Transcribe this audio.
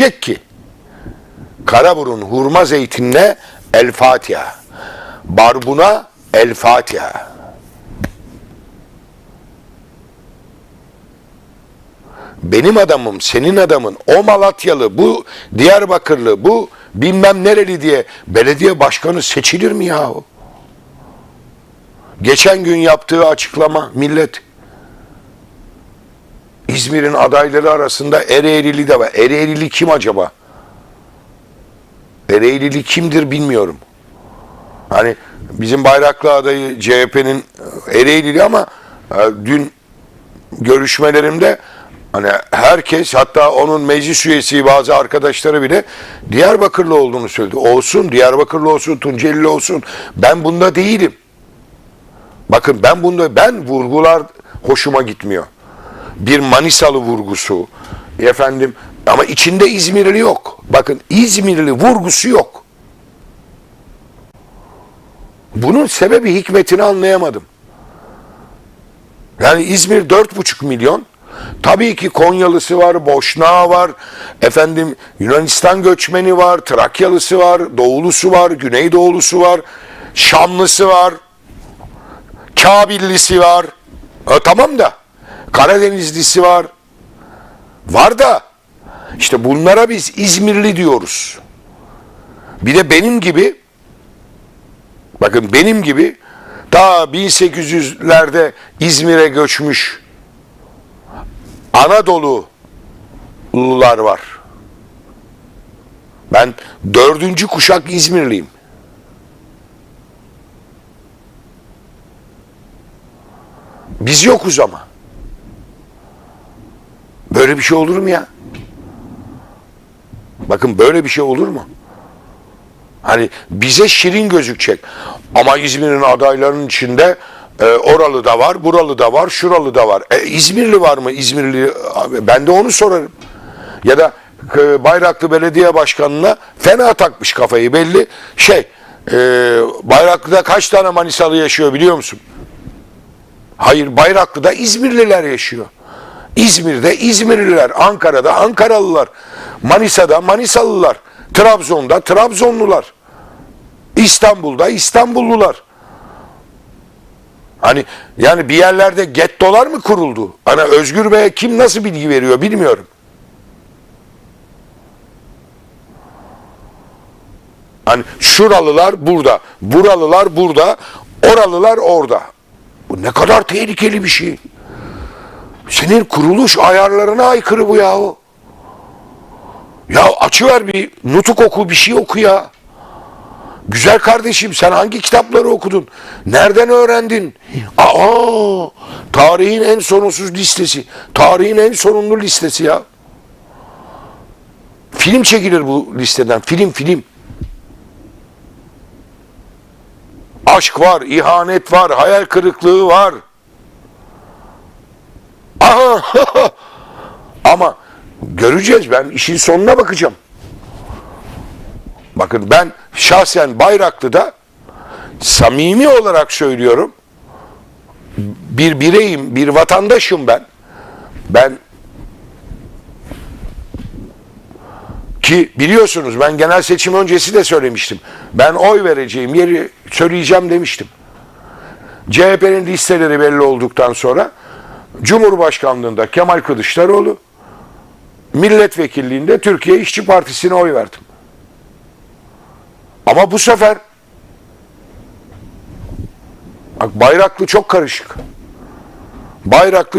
diyecek ki Karaburun hurma zeytinine El Fatiha. Barbuna El Fatiha. Benim adamım, senin adamın, o Malatyalı, bu Diyarbakırlı, bu bilmem nereli diye belediye başkanı seçilir mi yahu? Geçen gün yaptığı açıklama millet İzmir'in adayları arasında Ereğlili de var. Ereğlili kim acaba? Ereğlili kimdir bilmiyorum. Hani bizim bayraklı adayı CHP'nin Ereğlili ama e, dün görüşmelerimde hani herkes hatta onun meclis üyesi bazı arkadaşları bile Diyarbakırlı olduğunu söyledi. Olsun Diyarbakırlı olsun Tunceli olsun ben bunda değilim. Bakın ben bunda ben vurgular hoşuma gitmiyor. Bir Manisalı vurgusu efendim ama içinde İzmirli yok. Bakın İzmirli vurgusu yok. Bunun sebebi hikmetini anlayamadım. Yani İzmir 4,5 milyon. Tabii ki Konyalısı var, Boşnağı var, efendim Yunanistan göçmeni var, Trakyalısı var, Doğulusu var, Güneydoğulusu var, Şamlısı var, Kabillisi var. Ha, tamam da Karadenizlisi var. Var da işte bunlara biz İzmirli diyoruz. Bir de benim gibi bakın benim gibi daha 1800'lerde İzmir'e göçmüş Anadolu'lular var. Ben dördüncü kuşak İzmirliyim. Biz yokuz ama. Böyle bir şey olur mu ya? Bakın böyle bir şey olur mu? Hani bize şirin gözükecek. Ama İzmir'in adaylarının içinde e, oralı da var, buralı da var, şuralı da var. E, İzmirli var mı? İzmirli ben de onu sorarım. Ya da e, Bayraklı Belediye Başkanı'na fena takmış kafayı belli. Şey, e, Bayraklı'da kaç tane Manisalı yaşıyor biliyor musun? Hayır Bayraklı'da İzmirliler yaşıyor. İzmir'de İzmirliler, Ankara'da Ankaralılar, Manisa'da Manisalılar, Trabzon'da Trabzonlular, İstanbul'da İstanbullular. Hani yani bir yerlerde gettolar mı kuruldu? Hani Özgür Bey'e kim nasıl bilgi veriyor bilmiyorum. Hani şuralılar burada, buralılar burada, oralılar orada. Bu ne kadar tehlikeli bir şey. Senin kuruluş ayarlarına aykırı bu yahu. Ya açıver bir nutuk oku bir şey oku ya. Güzel kardeşim sen hangi kitapları okudun? Nereden öğrendin? Aa, tarihin en sonsuz listesi. Tarihin en sonunlu listesi ya. Film çekilir bu listeden. Film film. Aşk var, ihanet var, hayal kırıklığı var. Ama göreceğiz ben işin sonuna bakacağım. Bakın ben şahsen Bayraklı'da samimi olarak söylüyorum. Bir bireyim, bir vatandaşım ben. Ben ki biliyorsunuz ben genel seçim öncesi de söylemiştim. Ben oy vereceğim yeri söyleyeceğim demiştim. CHP'nin listeleri belli olduktan sonra Cumhurbaşkanlığında Kemal Kılıçdaroğlu, milletvekilliğinde Türkiye İşçi Partisi'ne oy verdim. Ama bu sefer bak Bayraklı çok karışık. Bayraklı